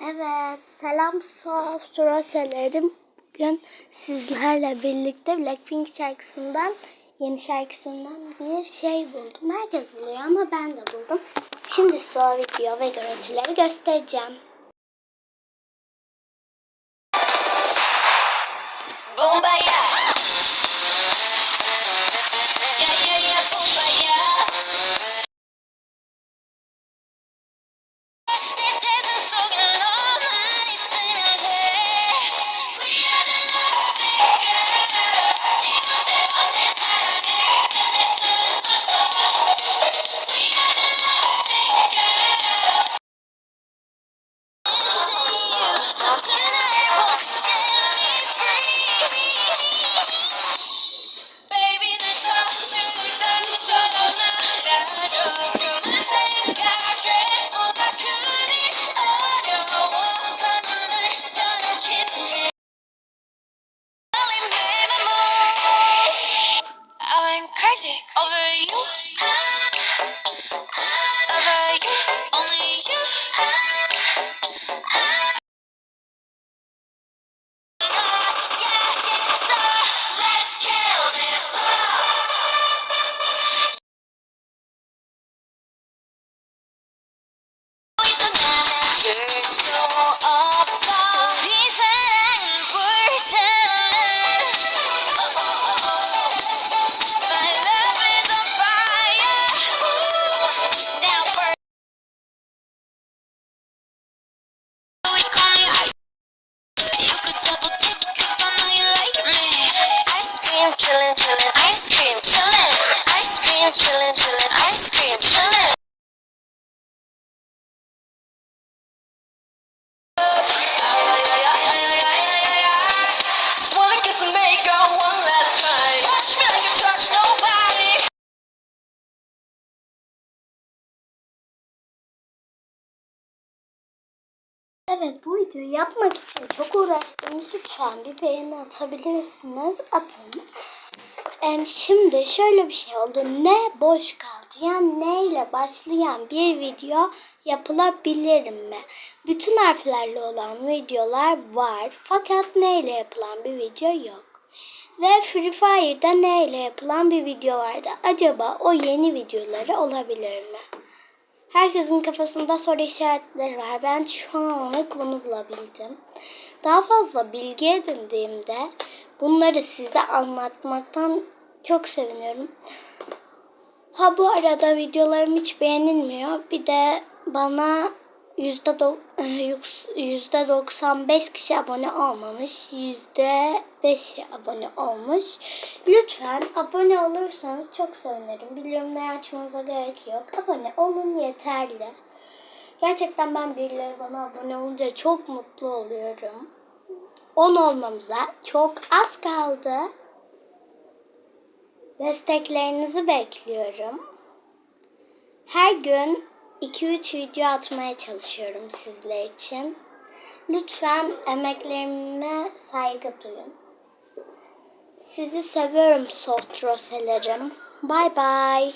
Evet, selam Softroselerim. Bugün sizlerle birlikte Blackpink şarkısından, yeni şarkısından bir şey buldum. Herkes buluyor ama ben de buldum. Şimdi size video ve görüntüleri göstereceğim. Bombaya. for you. Evet, bu videoyu yapmak için çok uğraştım. Lütfen bir beğeni atabilirsiniz. Atın. Em, şimdi şöyle bir şey oldu. Ne boş kaldı? Yani ne ile başlayan bir video yapılabilir mi? Bütün harflerle olan videolar var. Fakat ne ile yapılan bir video yok. Ve Free Fire'da ne ile yapılan bir video vardı. Acaba o yeni videoları olabilir mi? Herkesin kafasında soru işaretleri var. Ben şu anlık bunu bulabildim. Daha fazla bilgi edindiğimde bunları size anlatmaktan çok seviniyorum. Ha bu arada videolarım hiç beğenilmiyor. Bir de bana yüzde do- yüzde 95 kişi abone olmamış. Yüzde 5 abone olmuş. Lütfen abone olursanız çok sevinirim. Bildirimleri açmanıza gerek yok. Abone olun yeterli. Gerçekten ben birileri bana abone olunca çok mutlu oluyorum. 10 olmamıza çok az kaldı. Desteklerinizi bekliyorum. Her gün 2-3 video atmaya çalışıyorum sizler için. Lütfen emeklerime saygı duyun. Sizi seviyorum soft roselerim. Bye bye.